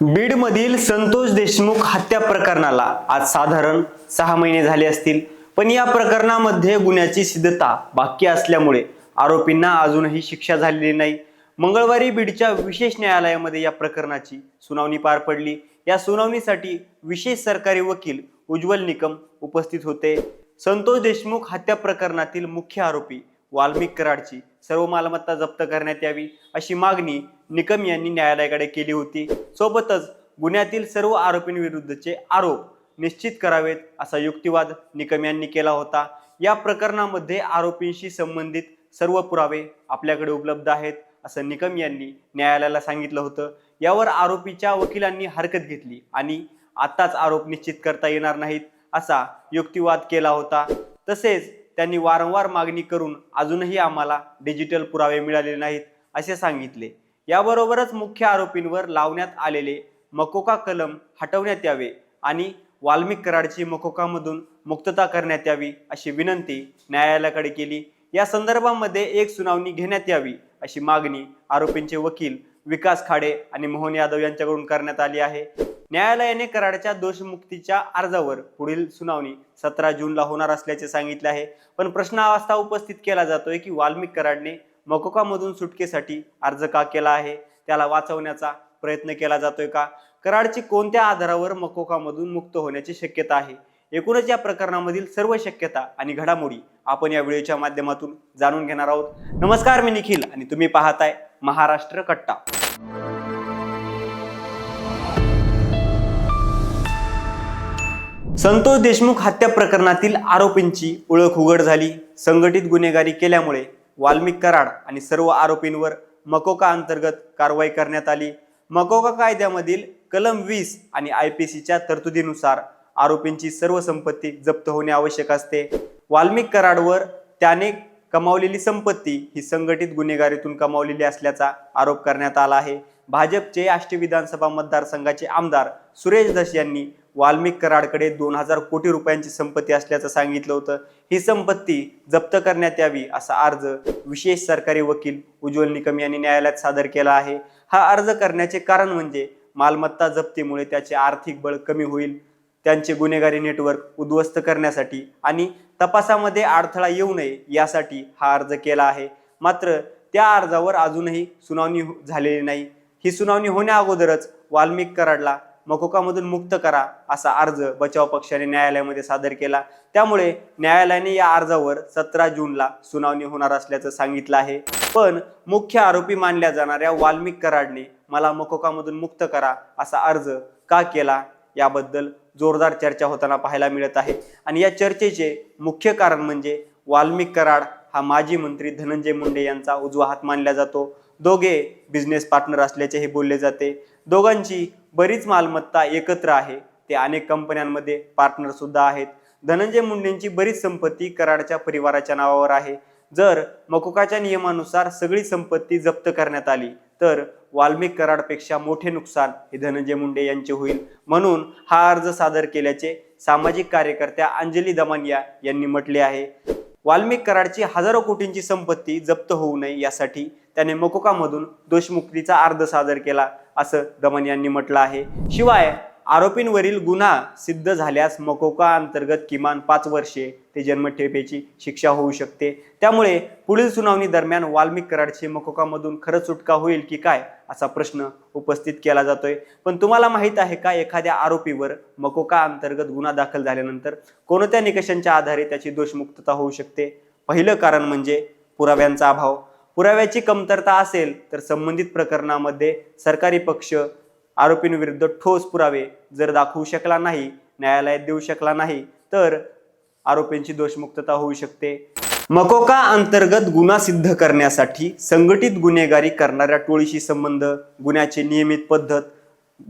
बीडमधील संतोष देशमुख हत्या प्रकरणाला आज साधारण सहा महिने झाले असतील. पण या प्रकरणामध्ये गुन्ह्याची सिद्धता बाकी असल्यामुळे आरोपींना अजूनही शिक्षा झालेली नाही. मंगळवारी बीडच्या विशेष न्यायालयामध्ये या प्रकरणाची सुनावणी पार पडली. या सुनावणीसाठी विशेष सरकारी वकील उज्ज्वल निकम उपस्थित होते. संतोष देशमुख हत्या प्रकरणातील मुख्य आरोपी वाल्मिक कराडची सर्व मालमत्ता जप्त करण्यात यावी अशी मागणी निकम यांनी न्यायालयाकडे केली होती. सोबतच गुन्ह्यातील सर्व आरोपींविरुद्धचे आरोप निश्चित करावेत असा युक्तिवाद निकम यांनी केला होता. या प्रकरणामध्ये आरोपींशी संबंधित सर्व पुरावे आपल्याकडे उपलब्ध आहेत असं निकम यांनी न्यायालयाला सांगितलं होतं. यावर आरोपीच्या वकिलांनी हरकत घेतली आणि आताच आरोप निश्चित करता येणार नाहीत असा युक्तिवाद केला होता. तसेच त्यांनी वारंवार मागणी करून अजूनही आम्हाला डिजिटल पुरावे मिळालेले नाहीत असे सांगितले. याबरोबरच मुख्य आरोपींवर लावण्यात आलेले मकोका कलम हटवण्यात यावे आणि वाल्मिक कराडची मकोकामधून मुक्तता करण्यात यावी अशी विनंती न्यायालयाकडे केली. या संदर्भामध्ये एक सुनावणी घेण्यात यावी अशी मागणी आरोपींचे वकील विकास खाडे आणि मोहन यादव यांच्याकडून करण्यात आली आहे. न्यायालयाने कराडच्या दोषमुक्तीच्या अर्जावर पुढील सुनावणी सतरा जूनला होणार असल्याचे सांगितले आहे. पण प्रश्न अवस्था उपस्थित केला जातोय की वाल्मिक कराडने मकोकामधून सुटकेसाठी अर्ज का केला आहे? त्याला वाचवण्याचा प्रयत्न केला जातोय का? कराडची कोणत्या आधारावर मकोकामधून मुक्त होण्याची शक्यता आहे? एकूणच या प्रकरणामधील सर्व शक्यता आणि घडामोडी आपण या व्हिडिओच्या माध्यमातून जाणून घेणार आहोत. नमस्कार मी निखिल आणि तुम्ही पाहताय महाराष्ट्र कट्टा. संतोष देशमुख हत्या प्रकरणातील आरोपींची ओळख उघड झाली. संघटित गुन्हेगारी केल्यामुळे वाल्मिक कराड आणि सर्व आरोपींवर मकोका अंतर्गत कारवाई करण्यात आली. मकोका कायद्यामधील कलम वीस आणि आय पी सीच्या तरतुदीनुसार आरोपींची सर्व संपत्ती जप्त होणे आवश्यक असते. वाल्मिक कराडवर त्याने कमावलेली संपत्ती ही संघटित गुन्हेगारीतून कमावलेली असल्याचा आरोप करण्यात आला आहे. भाजपचे आष्टी विधानसभा मतदारसंघाचे आमदार सुरेश धस यांनी वाल्मिक कराडकडे दोन हजार कोटी रुपयांची संपत्ती असल्याचं सांगितलं होतं. ही संपत्ती जप्त करण्यात यावी असा अर्ज विशेष सरकारी वकील उज्ज्वल निकम यांनी न्यायालयात सादर केला आहे. हा अर्ज करण्याचे कारण म्हणजे मालमत्ता जप्तीमुळे त्याचे आर्थिक बळ कमी होईल त्यांचे गुन्हेगारी नेटवर्क उद्ध्वस्त करण्यासाठी आणि तपासामध्ये अडथळा येऊ नये यासाठी हा अर्ज केला आहे. मात्र त्या अर्जावर अजूनही सुनावणी झालेली नाही. ही सुनावणी होण्या अगोदरच वाल्मिक कराडला मकोकामधून मुक्त करा असा अर्ज बचाव पक्षाने न्यायालयामध्ये सादर केला. त्यामुळे न्यायालयाने या अर्जावर सतरा जूनला सुनावणी होणार असल्याचं सांगितलं आहे. पण मुख्य आरोपी मानल्या जाणाऱ्या वाल्मिक कराडने मला मकोकामधून मुक्त करा असा अर्ज का केला याबद्दल जोरदार चर्चा होताना पाहायला मिळत आहे. आणि या चर्चेचे मुख्य कारण म्हणजे वाल्मिक कराड हा माजी मंत्री धनंजय मुंडे यांचा उजवा हात मानला जातो. दोघे बिझनेस पार्टनर असल्याचेही बोलले जाते. दोघांची बरीच मालमत्ता एकत्र आहे. ते अनेक कंपन्यांमध्ये पार्टनर सुद्धा आहेत. धनंजय मुंडेंची बरीच संपत्ती कराडच्या परिवाराच्या नावावर आहे. जर मकोकाच्या नियमानुसार सगळी संपत्ती जप्त करण्यात आली तर वाल्मिक कराडपेक्षा मोठे नुकसान हे धनंजय मुंडे यांचे होईल. म्हणून हा अर्ज सादर केल्याचे सामाजिक कार्यकर्त्या अंजली दमानिया यांनी म्हटले आहे. वाल्मिक कराडची हजारो कोटींची संपत्ती जप्त होऊ नये यासाठी त्याने मकोकामधून दोषमुक्तीचा अर्ज सादर केला असं दमन यांनी म्हटलं आहे. शिवाय आरोपींवरील गुन्हा सिद्ध झाल्यास मकोका अंतर्गत किमान पाच वर्षे ते जन्मठेपेची शिक्षा होऊ शकते. त्यामुळे पुढील सुनावणी दरम्यान वाल्मिक कराडची मकोकामधून खरंच सुटका होईल की काय असा प्रश्न उपस्थित केला जातोय. पण तुम्हाला माहीत आहे का एखाद्या आरोपीवर मकोका अंतर्गत गुन्हा दाखल झाल्यानंतर कोणत्या निकषांच्या आधारे त्याची दोषमुक्तता होऊ शकते? पहिलं कारण म्हणजे पुराव्यांचा अभाव. पुराव्याची कमतरता असेल तर संबंधित प्रकरणामध्ये सरकारी पक्ष आरोपींविरुद्ध ठोस पुरावे जर दाखवू शकला नाही न्यायालयात देऊ शकला नाही तर आरोपींची दोषमुक्तता होऊ शकते. मकोका अंतर्गत गुन्हा सिद्ध करण्यासाठी संघटित गुन्हेगारी करणाऱ्या टोळीशी संबंध गुन्ह्याची नियमित पद्धत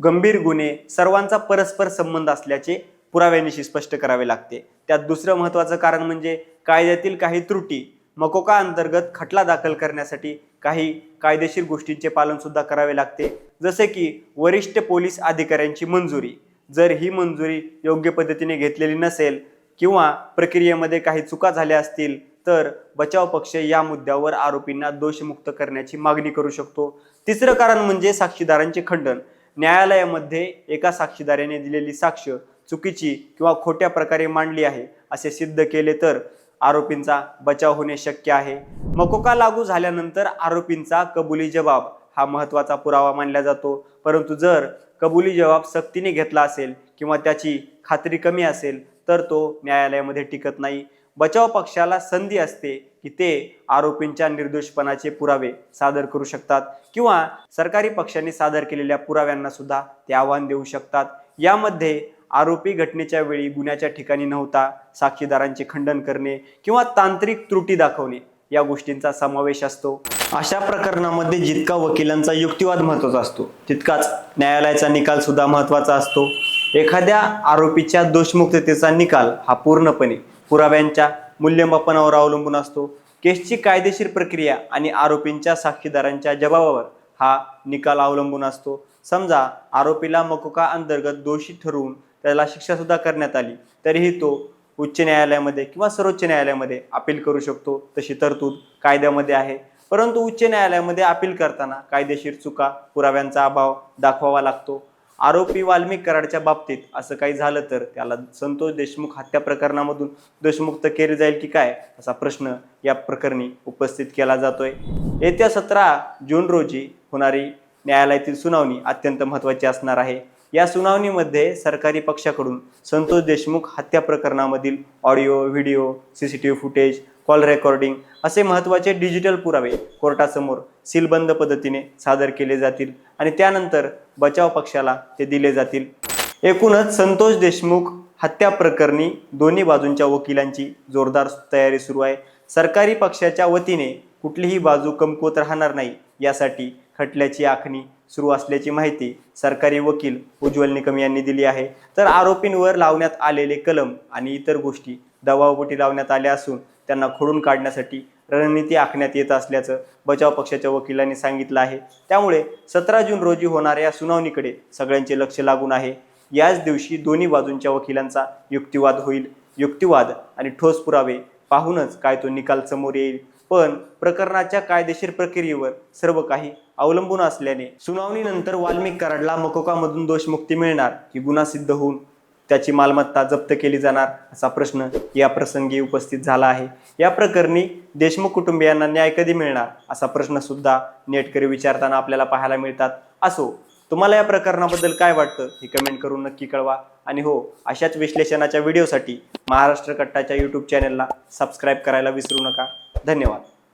गंभीर गुन्हे सर्वांचा परस्पर संबंध असल्याचे पुराव्यानिशी स्पष्ट करावे लागते. त्यात दुसरं महत्त्वाचं कारण म्हणजे कायद्यातील काही त्रुटी. मकोका अंतर्गत खटला दाखल करण्यासाठी काही कायदेशीर गोष्टींचे पालनसुद्धा करावे लागते. जसे की वरिष्ठ पोलीस अधिकाऱ्यांची मंजुरी. जर ही मंजुरी योग्य पद्धतीने घेतलेली नसेल किंवा प्रक्रियेमध्ये काही चुका झाल्या असतील तर बचाव पक्ष या मुद्द्यावर आरोपींना दोषमुक्त करण्याची मागणी करू शकतो. तिसरं कारण म्हणजे साक्षीदारांचे खंडन. न्यायालयामध्ये एका साक्षीदाराने दिलेली साक्ष चुकीची किंवा खोट्या प्रकारे मांडली आहे असे सिद्ध केले तर आरोपींचा बचाव होणे शक्य आहे. मकोका लागू झाल्यानंतर आरोपींचा कबुली जबाब हा महत्त्वाचा पुरावा मानला जातो. परंतु जर कबुली जबाब सक्तीने घेतला असेल किंवा त्याची खात्री कमी असेल तर तो न्यायालयामध्ये टिकत नाही. बचाव पक्षाला संधी असते की ते आरोपींच्या निर्दोषपणाचे पुरावे सादर करू शकतात किंवा सरकारी पक्षांनी सादर केलेल्या पुराव्यांना सुद्धा ते आव्हान देऊ शकतात. यामध्ये आरोपी घटनेच्या वेळी गुन्ह्याच्या ठिकाणी नव्हता साक्षीदारांचे खंडन करणे किंवा तांत्रिक त्रुटी दाखवणे या गोष्टींचा समावेश असतो. अशा प्रकरणामध्ये जितका वकिलांचा युक्तिवाद महत्त्वाचा असतो तितकाच न्यायालयाचा निकाल सुद्धा महत्त्वाचा असतो. एखाद्या आरोपीच्या दोषमुक्ततेचा निकाल हा पूर्णपणे पुराव्यांच्या मूल्यमापनावर अवलंबून असतो. केसची कायदेशीर प्रक्रिया आणि आरोपींच्या साक्षीदारांच्या जबाबावर हा निकाल अवलंबून असतो. समजा आरोपीला मकोका अंतर्गत दोषी ठरवून त्याला शिक्षासुद्धा करण्यात आली. तरीही तो उच्च न्यायालयामध्ये किंवा सर्वोच्च न्यायालयामध्ये अपील करू शकतो. तशी तरतूद कायद्यामध्ये आहे. परंतु उच्च न्यायालयामध्ये अपील करताना कायदेशीर चुका पुराव्यांचा अभाव दाखवावा लागतो. आरोपी वाल्मिक कराडच्या बाबतीत असं काही झालं तर त्याला संतोष देशमुख हत्या प्रकरणामधून दोषमुक्त केले जाईल की काय? असा प्रश्न या प्रकरणी उपस्थित केला जातोय. येत्या सतरा जून रोजी होणारी न्यायालयातील सुनावणी अत्यंत महत्त्वाची असणार आहे. या सुनावणीमध्ये सरकारी पक्षाकडून संतोष देशमुख हत्या प्रकरणामधील audio video C C T V footage call recording असे महत्त्वाचे डिजिटल पुरावे कोर्टासमोर सीलबंद पद्धतीने सादर केले जातील आणि त्यानंतर बचाव पक्षाला ते दिले जातील. एकूणच संतोष देशमुख हत्या प्रकरणी दोन्ही बाजूंच्या वकिलांची जोरदार तयारी सुरू आहे. सरकारी पक्षाच्या वतीने कुठलीही बाजू कमकुवत राहणार नाही यासाठी खटल्याची आखणी सुरू असल्याची माहिती सरकारी वकील उज्ज्वल निकम यांनी दिली आहे. तर आरोपींवर लावण्यात आलेले कलम आणि इतर गोष्टी दबावपोटी लावण्यात आल्या असून त्यांना खोडून काढण्यासाठी रणनीती आखण्यात येत असल्याचं बचाव पक्षाच्या वकिलांनी सांगितलं आहे. त्यामुळे सतरा जून रोजी होणाऱ्या सुनावणीकडे सगळ्यांचे लक्ष लागून आहे. याच दिवशी दोन्ही बाजूंच्या वकिलांचा युक्तिवाद होईल. युक्तिवाद आणि ठोस पुरावे पाहूनच काय तो निकाल समोर येईल. पण प्रकरणाच्या कायदेशीर प्रक्रियेवर सर्व काही अवलंबून असल्याने सुनावणीनंतर वाल्मिक कराडला मकोकामधून दोषमुक्ती मिळणार की गुन्हा सिद्ध होऊन त्याची मालमत्ता जप्त केली जाणार असा प्रश्न या प्रसंगी उपस्थित झाला आहे. या प्रकरणी देशमुख कुटुंबियांना न्याय कधी मिळणार असा प्रश्न सुद्धा नेटकरी विचारताना आपल्याला पाहायला मिळतात. असो तुम्हाला या प्रकरणाबद्दल काय वाटतं हे कमेंट करून नक्की कळवा. आणि हो अशाच विश्लेषणाच्या व्हिडिओसाठी महाराष्ट्र कट्टाच्या यूट्यूब चॅनलला सबस्क्राईब करायला विसरू नका. धन्यवाद.